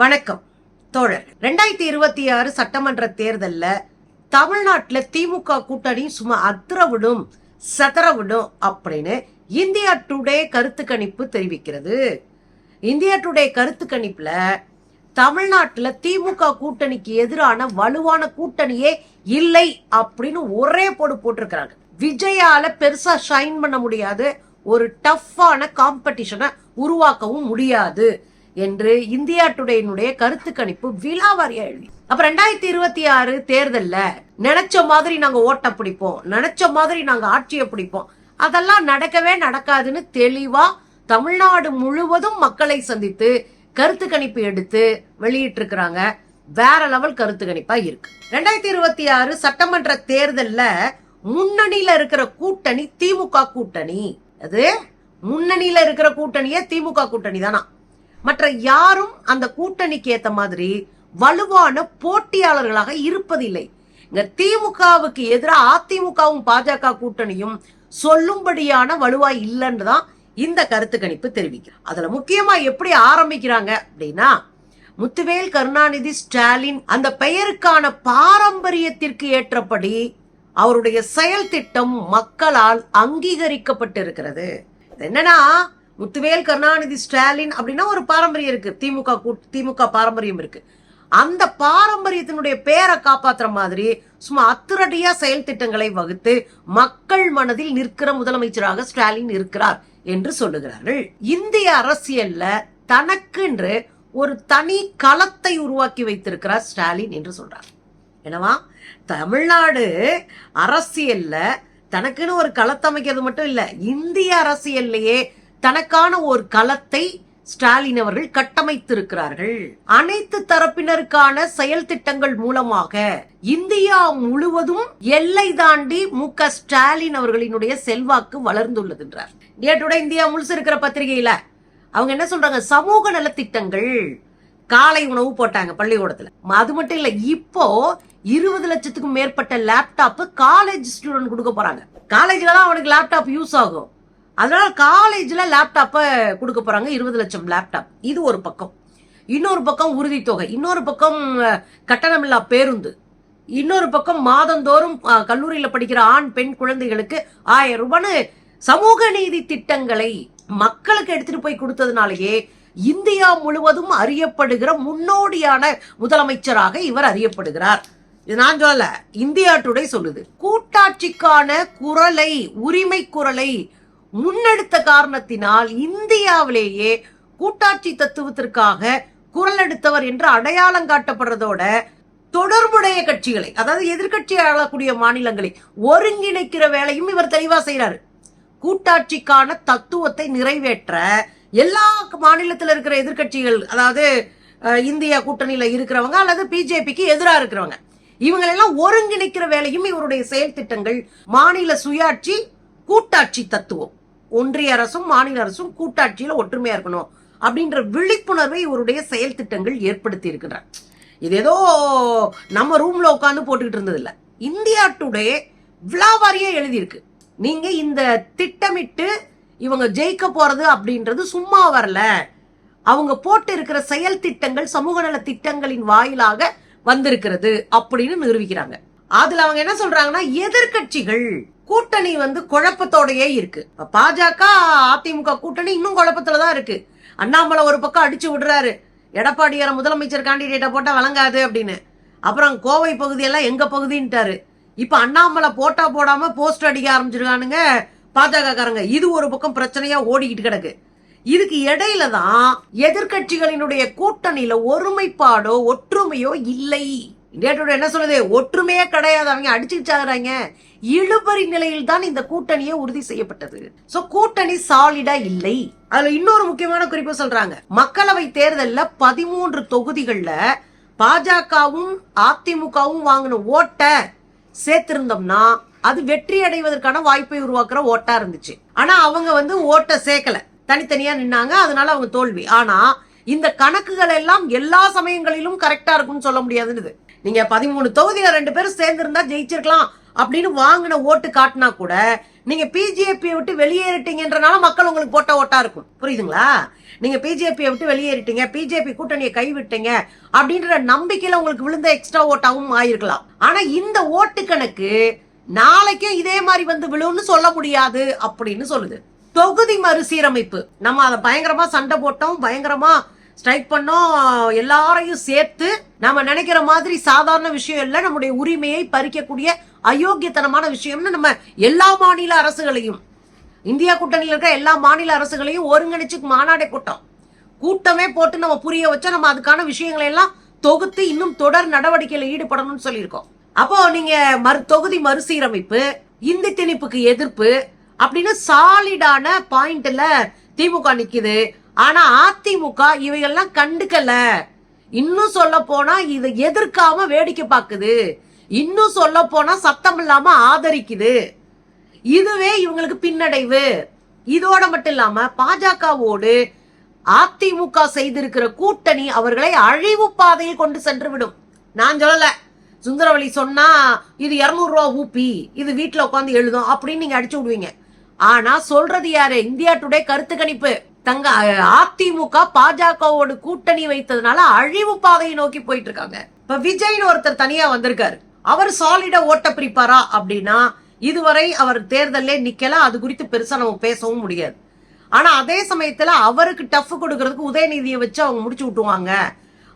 வணக்கம். தோழர் ரெண்டாயிரத்தி இருபத்தி ஆறு சட்டமன்ற தேர்தலில் தமிழ்நாட்டில் திமுக கூட்டணி சும்மா அத்திரவிடும் சதறவிடும் அப்படின்னு இந்தியா டுடே கருத்து கணிப்பு தெரிவிக்கிறது. இந்தியா டுடே கருத்து கணிப்புல தமிழ்நாட்டில் திமுக கூட்டணிக்கு எதிரான வலுவான கூட்டணியே இல்லை அப்படின்னு ஒரே போடு போட்டிருக்கிறாங்க. விஜயால பெருசா ஷைன் பண்ண முடியாது ஒரு டஃப்பான காம்படிஷனை உருவாக்கவும் முடியாது. என்று இந்தியா டுடேனுடைய கருத்து கணிப்பு விழாவாரியா எழுதி. அப்ப ரெண்டாயிரத்தி இருபத்தி ஆறு தேர்தல்ல நினைச்ச மாதிரி நாங்க ஓட்ட பிடிப்போம் நினைச்ச மாதிரி நாங்க ஆட்சியை பிடிப்போம். அதெல்லாம் நடக்கவே நடக்காதுன்னு தெளிவா தமிழ்நாடு முழுவதும் மக்களை சந்தித்து கருத்து கணிப்பு எடுத்து வெளியிட்டு இருக்கிறாங்க வேற லெவல் கருத்து கணிப்பா இருக்கு. ரெண்டாயிரத்தி இருபத்தி ஆறு சட்டமன்ற தேர்தல்ல முன்னணியில இருக்கிற கூட்டணி திமுக கூட்டணி. அது முன்னணியில இருக்கிற கூட்டணியே திமுக கூட்டணி தானா மற்ற யாரும் அந்த கூட்டணிக்கு ஏத்த மாதிரி வலுவான போட்டியாளர்களாக இருப்பதில்லை. இங்க திமுகவுக்கு எதிராக அதிமுகவும் பாஜக கூட்டணியும் சொல்லும்படியான வலுவா இல்லைன்னு தான் இந்த கருத்து கணிப்பு தெரிவிக்கிறார் அதுல முக்கியமா எப்படி ஆரம்பிக்கிறாங்க அப்படின்னா முத்துவேல் கருணாநிதி ஸ்டாலின் அந்த பெயருக்கான பாரம்பரியத்திற்கு ஏற்றபடி அவருடைய செயல் திட்டம் மக்களால் அங்கீகரிக்கப்பட்டிருக்கிறது. இது என்னன்னா முத்துவேல் கருணாநிதி ஸ்டாலின் அப்படின்னா ஒரு பாரம்பரியம் இருக்கு. திமுக கூட்- திமுக பாரம்பரியம் இருக்கு. அந்த பாரம்பரியத்தினுடைய பேரை காப்பாத்துற மாதிரி சும்மா அத்துரடியா செயல் திட்டங்களை வகுத்து மக்கள் மனதில் நிற்கிற முதலமைச்சராக ஸ்டாலின் இருக்கிறார் என்று சொல்லுகிறார்கள். இந்திய அரசியல்ல தனக்கென்று ஒரு தனி களத்தை உருவாக்கி வைத்திருக்கிறார் ஸ்டாலின் என்று சொல்றார். என்னவா? தமிழ்நாடு அரசியல்ல தனக்குன்னு ஒரு களத்தை அமைக்கிறது மட்டும் இல்ல இந்திய அரசியல்லையே தனக்கான ஒரு களத்தை ஸ்டாலின் அவர்கள் கட்டமைத்திருக்கிறார்கள். அனைத்து தரப்பினருக்கான செயல் திட்டங்கள் மூலமாக இந்தியா முழுவதும் எல்லை தாண்டி மு க ஸ்டாலின் அவர்களினுடைய செல்வாக்கு வளர்ந்துள்ளது என்றார் நேற்றுட இந்தியா முழுசு இருக்கிற பத்திரிகையில அவங்க என்ன சொல்றாங்க? சமூக நலத்திட்டங்கள் காலை உணவு போட்டாங்க பள்ளிக்கூடத்துல. அது மட்டும் இல்ல இப்போ இருபது லட்சத்துக்கும் மேற்பட்ட லேப்டாப் காலேஜ் ஸ்டூடெண்ட் கொடுக்க போறாங்க. காலேஜ்ல தான் அவனுக்கு லேப்டாப் யூஸ் ஆகும். அதனால காலேஜ்ல லேப்டாப்பை கொடுக்க போறாங்க. இருபது லட்சம் லேப்டாப் இது ஒரு பக்கம். இன்னொரு பக்கம் உறுதித்தொகை. இன்னொரு பக்கம் கட்டணமில்லா பேருந்து. இன்னொரு பக்கம் மாதந்தோறும் கல்லூரியில் கல்லூரியில படிக்கிற ஆண் பெண் குழந்தைகளுக்கு ஆயிரம் ரூபான்னு சமூக நீதி திட்டங்களை மக்களுக்கு எடுத்துட்டு போய் கொடுத்ததுனாலேயே இந்தியா முழுவதும் அறியப்படுகிற முன்னோடியான முதலமைச்சராக இவர் அறியப்படுகிறார். நான் சொல்ல இந்தியா டுடே சொல்லுது. கூட்டாட்சிக்கான குரலை உரிமை குரலை முன்னெடுத்த காரணத்தினால் இந்தியாவிலேயே கூட்டாட்சி தத்துவத்திற்காக குரல் எடுத்தவர் என்று அடையாளம் காட்டப்படுறதோட தொடர்புடைய கட்சிகளை அதாவது எதிர்க்கட்சி ஆளக்கூடிய மாநிலங்களை ஒருங்கிணைக்கிற வேலையும் இவர் தெளிவா செய்யறாரு கூட்டாட்சிக்கான தத்துவத்தை நிறைவேற்ற எல்லா மாநிலத்தில் இருக்கிற எதிர்க்கட்சிகள் அதாவது இந்தியா கூட்டணியில இருக்கிறவங்க அல்லது பிஜேபிக்கு எதிராக இருக்கிறவங்க இவங்களெல்லாம் ஒருங்கிணைக்கிற வேலையும் இவருடைய செயல் திட்டங்கள் மாநில சுயாட்சி கூட்டாட்சி தத்துவம். ஒன்றிய அரசும் மாநில அரசும் கூட்டாட்சியில ஒற்றுமையா இருக்கணும் அப்படின்ற விழிப்புணர்வை இவருடைய செயல் திட்டங்கள் ஏற்படுத்தி இருக்கின்றன. இது ஏதோ நம்ம ரூம்ல உட்காந்து போட்டுக்கிட்டு இருந்தது இல்ல இந்தியா டுடே விழாவாரியா எழுதியிருக்கு. நீங்க இந்த திட்டமிட்டு இவங்க ஜெயிக்க போறது அப்படின்றது சும்மா வரல. அவங்க போட்டு இருக்கிற செயல் திட்டங்கள் சமூக நல திட்டங்களின் வாயிலாக வந்திருக்கிறது அப்படின்னு நிரூபிக்கிறாங்க. அதுல அவங்க என்ன சொல்றாங்கன்னா எதிர்க்கட்சிகள் கூட்டணி வந்து குழப்பத்தோடயே இருக்கு. பாஜக அதிமுக கூட்டணி இன்னும் குழப்பத்துல தான் இருக்கு. அண்ணாமலை ஒரு பக்கம் அடிச்சு விடுறாரு. எடப்பாடியார முதலமைச்சர் கேண்டிடேட்டை போட்டா வழங்காது அப்படின்னு. அப்புறம் கோவை பகுதியெல்லாம் எங்க பகுதின்ட்டாரு. இப்ப அண்ணாமலை போட்டா போடாம போஸ்ட் அடிக்க ஆரம்பிச்சிருக்கானுங்க பாஜக காரங்க இது ஒரு பக்கம் பிரச்சனையா ஓடிக்கிட்டு கிடக்கு. இதுக்கு இடையில தான் எதிர்க்கட்சிகளினுடைய கூட்டணியில ஒருமைப்பாடோ ஒற்றுமையோ இல்லை. இந்தியா என்ன சொல்லுது? ஒற்றுமையே கிடையாது. அவங்க அடிச்சுட்டு இழுபறி நிலையில் தான் இந்த கூட்டணியே உறுதி செய்யப்பட்டது. சோ கூட்டணி சாலிடா இல்லை. அதுல இன்னொரு முக்கியமான குறிப்பு சொல்றாங்க. மக்களவை தேர்தல்ல பதிமூன்று தொகுதிகள்ல பாஜகவும் அதிமுகவும் வாங்கின ஓட்டை சேர்த்திருந்தோம்னா அது வெற்றி அடைவதற்கான வாய்ப்பை உருவாக்குற ஓட்டா இருந்துச்சு. ஆனா அவங்க வந்து ஓட்டை சேர்க்கல. தனித்தனியா நின்னாங்க. அதனால அவங்க தோல்வி. ஆனா இந்த கணக்குகள் எல்லாம் எல்லா சமயங்களிலும் கரெக்டா இருக்கும்னு சொல்ல முடியாதுன்னு நீங்க பதிமூணு தொகுதியில ரெண்டு பேரும் சேர்ந்திருந்தா ஜெயிச்சிருக்கலாம். அப்படின்னு வாங்கின ஓட்டு காட்டினா கூட நீங்க பிஜேபியை விட்டு வெளியேறிட்டீங்கன்றனால மக்கள் உங்களுக்கு போட்ட ஓட்டா இருக்கும். புரியுதுங்களா? நீங்க பிஜேபியை விட்டு வெளியேறிட்டீங்க பிஜேபி கூட்டணியை கைவிட்டீங்க அப்படின்ற நம்பிக்கையில உங்களுக்கு விழுந்த எக்ஸ்ட்ரா ஓட்டாவும் ஆயிருக்கலாம். ஆனா இந்த ஓட்டு கணக்கு நாளைக்கும் இதே மாதிரி வந்து விழுன்னு சொல்ல முடியாது அப்படின்னு சொல்லுது. தொகுதி மறுசீரமைப்பு. நம்ம அதை பயங்கரமா சண்டை போட்டோம் பயங்கரமா ஸ்ட்ரைக் பண்ணோம். எல்லாரையும் சேர்த்து நம்ம நினைக்கிற மாதிரி சாதாரண விஷயம் இல்லை. நம்முடைய உரிமையை பறிக்கக்கூடிய அயோக்கியத்தனமான விஷயம்னு நம்ம எல்லா மாநில அரசுகளையும் இந்தியா கூட்டணியில் இருக்கிற எல்லா மாநில அரசுகளையும் ஒருங்கிணைச்சு மாநாடே கூட்டம் கூட்டமே போட்டு நம்ம புரிய வச்சா நம்ம அதுக்கான விஷயங்களை எல்லாம் தொகுத்து இன்னும் தொடர் நடவடிக்கையில் ஈடுபடணும்னு சொல்லியிருக்கோம். அப்போ நீங்க மறு தொகுதி மறுசீரமைப்பு இந்தி திணிப்புக்கு எதிர்ப்பு அப்படின்னு சாலிடான பாயிண்ட்ல திமுக நிக்குது. ஆனா அதிமுக இவையெல்லாம் கண்டுக்கல. இன்னும் சொல்ல போனா இதை எதிர்க்காம வேடிக்கை பார்க்குது இன்னும் சொல்ல போனா சத்தம் இல்லாம ஆதரிக்குது. இதுவே இவங்களுக்கு பின்னடைவு. இதோட மட்டும் இல்லாம பாஜகவோடு அதிமுக செய்திருக்கிற கூட்டணி அவர்களை அழிவு பாதையில் கொண்டு சென்று விடும் நான் சொல்லல. சுந்தரவழி சொன்னா இது 200 ரூபா ஊப்பி இது வீட்டுல உட்காந்து எழுதும் அப்படின்னு நீங்க அடிச்சு விடுவீங்க. ஆனா சொல்றது யாரு? இந்தியா டுடே கருத்து கணிப்பு. தங்க அதிமுக பாஜகவோடு கூட்டணி வைத்ததுனால அழிவு பாதையை நோக்கி போயிட்டு இருக்காங்க இப்ப விஜய்னு ஒருத்தர் தனியா வந்திருக்காரு. அவர் சாலிடா ஓட்ட பிரிப்பாரா அப்படின்னா இதுவரை அவர் தேர்தலே நிக்கல. அது குறித்து பெருசா நம்ம பேசவும் முடியாது. ஆனா அதே சமயத்துல அவருக்கு டஃப் கொடுக்கறதுக்கு உதயநிதியை வச்சு அவங்க முடிச்சு விட்டுவாங்க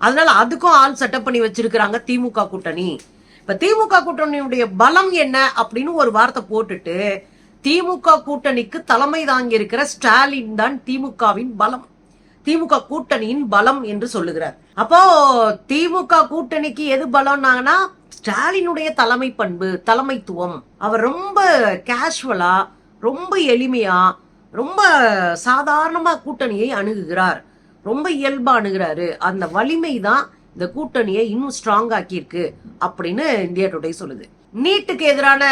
அதனால அதுக்கும் ஆள் செட்டப் பண்ணி வச்சிருக்கிறாங்க திமுக கூட்டணி. இப்ப திமுக கூட்டணியுடைய பலம் என்ன அப்படின்னு ஒரு வார்த்தை போட்டுட்டு திமுக கூட்டணிக்கு தலைமை தாங்கி இருக்கிற ஸ்டாலின் தான் திமுகவின் பலம். திமுக கூட்டணியின் பலம் என்று சொல்லுகிறார். அப்போ திமுக கூட்டணிக்கு எது பலம்னாங்கன்னா ஸ்டாலினுடைய தலைமை பண்பு தலைமைத்துவம். அவர் ரொம்ப கேஷுவலா ரொம்ப எளிமையா ரொம்ப சாதாரணமா கூட்டணியை அணுகுகிறார். ரொம்ப இயல்பா அணுகிறாரு. அந்த வலிமை தான் இந்த கூட்டணியை இன்னும் ஸ்ட்ராங் ஆக்கியிருக்கு அப்படின்னு இந்தியா டுடே சொல்லுது. நீட்டுக்கு எதிரான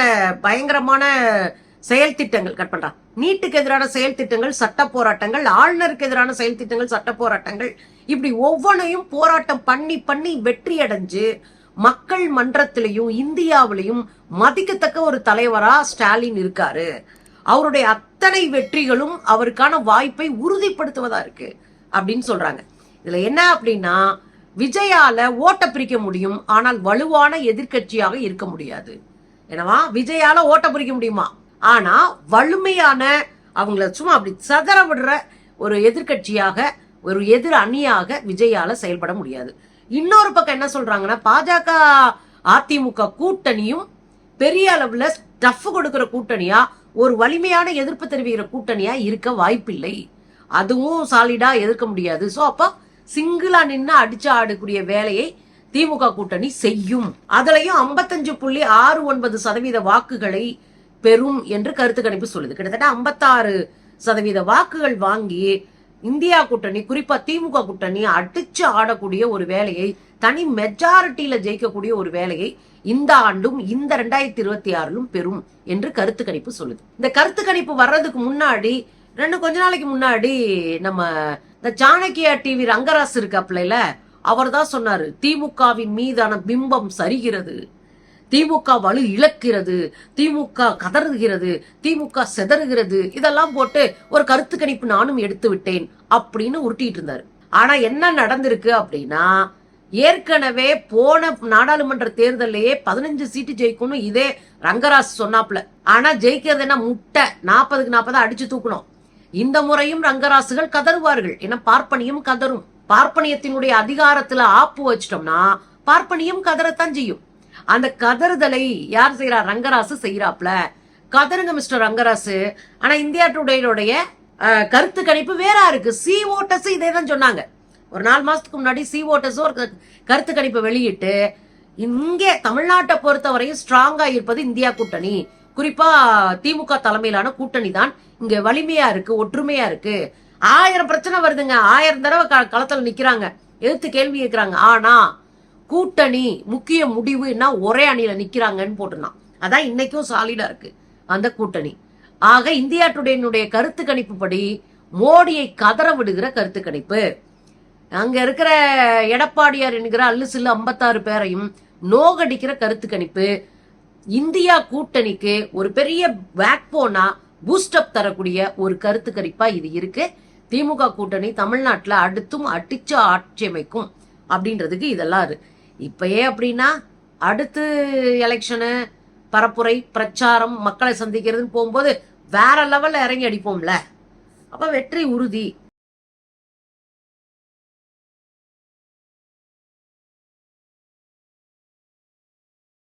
பயங்கரமான செயல் திட்டங்கள் கட் பண்றா. நீட்டுக்கு எதிரான செயல் திட்டங்கள் சட்ட போராட்டங்கள் ஆளுநருக்கு எதிரான செயல் திட்டங்கள் சட்ட போராட்டங்கள். இப்படி ஒவ்வொன்றையும் போராட்டம் பண்ணி பண்ணி வெற்றி அடைஞ்சு மக்கள் மன்றத்திலையும் இந்தியாவிலையும் மதிக்கத்தக்க ஒரு தலைவரா ஸ்டாலின் இருக்காரு. அவருடைய அத்தனை வெற்றிகளும் அவருக்கான வாய்ப்பை உறுதிப்படுத்துவதா இருக்கு அப்படின்னு சொல்றாங்க. இதுல என்ன அப்படின்னா விஜயால ஓட்ட பிரிக்க முடியும் ஆனால் வலுவான எதிர்க்கட்சியாக இருக்க முடியாது. என்னவா? விஜயால ஓட்ட பிரிக்க முடியுமா? ஆனா வலிமையான அவங்கள சும்மா அப்படி சதற விடுற ஒரு எதிர்க்கட்சியாக ஒரு எதிர் அணியாக விஜயால செயல்பட முடியாது. இன்னொரு பக்கம் என்ன சொல்றாங்கன்னா பாஜக அதிமுக கூட்டணியும் பெரிய அளவுல ஸ்டஃப் கொடுக்கிற கூட்டணியா ஒரு வலிமையான எதிர்ப்பு தெரிவிக்கிற கூட்டணியா இருக்க வாய்ப்பில்லை. அதுவும் சாலிடா எதிர்க்க முடியாது. சோ அப்போ சிங்கிளா நின்று அடிச்சு ஆடக்கூடிய வேலையை திமுக கூட்டணி செய்யும். அதுலயும் 55.6 புள்ளி ஆறு ஒன்பது சதவீத வாக்குகளை பெறும் என்று கருத்து கணிப்பு சொல்லுது. கிட்டத்தட்ட 56 சதவீத வாக்குகள் வாங்கி இந்தியா கூட்டணி குறிப்பா திமுக கூட்டணி அடிச்சு ஆடக்கூடிய ஒரு வேலையை தனி மெஜாரிட்டியில ஜெயிக்கக்கூடிய ஒரு வேலையை இந்த ஆண்டும் இந்த ரெண்டாயிரத்தி இருபத்தி ஆறிலும் பெறும் என்று கருத்து கணிப்பு சொல்லுது. இந்த கருத்து கணிப்பு வர்றதுக்கு முன்னாடி ரெண்டு கொஞ்ச நாளைக்கு முன்னாடி நம்ம இந்த சாணக்கியா டிவி ரங்கராஸ் இருக்காப்ல அவர் தான் சொன்னாரு திமுகவின் மீதான பிம்பம் சரிகிறது. திமுக வலு இழக்கிறது திமுக கதறுகிறது திமுக செதறுகிறது இதெல்லாம் போட்டு ஒரு கருத்து கணிப்பு நானும் எடுத்து விட்டேன் அப்படின்னு உருட்டிட்டு இருந்தாரு. ஆனா என்ன நடந்திருக்கு அப்படின்னா ஏற்கனவே போன நாடாளுமன்ற தேர்தலையே பதினஞ்சு சீட்டு ஜெயிக்கணும் இதே ரங்கராஜ் சொன்னாப்ல ஆனா ஜெயிக்கிறது என்ன முட்டை? நாற்பதுக்கு நாற்பதா அடிச்சு தூக்கணும். இந்த முறையும் ரங்கராசுகள் கதறுவார்கள். ஏன்னா பார்ப்பனியும் கதரும் பார்ப்பனியத்தினுடைய அதிகாரத்துல ஆப்பு வச்சிட்டோம்னா பார்ப்பனியும் கதறத்தான் செய்யும். அந்த கதறுதலை யார் செய்யறா ரங்கராசு செய்யறாப்ல கதருங்க மிஸ்டர் ரங்கராசு. ஆனா இந்தியா டுடேனுடைய கருத்து கணிப்பு வேறா இருக்கு. சி ஓட்டஸ் இதே தான் சொன்னாங்க. ஒரு நாலு மாசத்துக்கு முன்னாடி சி ஓட்டர்ஸ் ஒரு கருத்து கணிப்பை வெளியிட்டு இங்கே தமிழ்நாட்டை பொறுத்தவரையும் ஸ்ட்ராங்கா இருப்பது இந்தியா கூட்டணி. குறிப்பா திமுக தலைமையிலான கூட்டணி தான் இங்க வலிமையா இருக்கு ஒற்றுமையா இருக்கு. ஆயிரம் பிரச்சனை வருதுங்க. ஆயிரம் தடவை க- களத்துல நிக்கிறாங்க. எதிர்த்து கேள்வி கேட்கிறாங்க ஆனா கூட்டணி முக்கிய முடிவுன்னா ஒரே அணியில நிக்கிறாங்கன்னு போட்டுனான் அதான் இன்னைக்கும் சாலிடா இருக்கு அந்த கூட்டணி. ஆக இந்தியா டுடேனுடைய கருத்து கணிப்பு படி மோடியை கதற விடுகிற கருத்து கணிப்பு. அங்க இருக்கிற எடப்பாடியார் என்கிற அல்லு சில்லு ஐம்பத்தாறு பேரையும் நோகடிக்கிற கருத்து கணிப்பு. இந்தியா கூட்டணிக்கு ஒரு பெரிய பேக்போனா பூஸ்டப் தரக்கூடிய ஒரு கருத்து கணிப்பா இது இருக்கு. திமுக கூட்டணி தமிழ்நாட்டில் அடுத்தும் அடிச்சு ஆட்சி அமைக்கும் அப்படின்றதுக்கு இதெல்லாம் இருக்கு இப்பயே அப்படின்னா அடுத்து எலெக்ஷனு பரப்புரை பிரச்சாரம் மக்களை சந்திக்கிறதுன்னு போகும்போது வேற லெவல்ல இறங்கி அடிப்போம்ல. அப்ப வெற்றி உறுதி.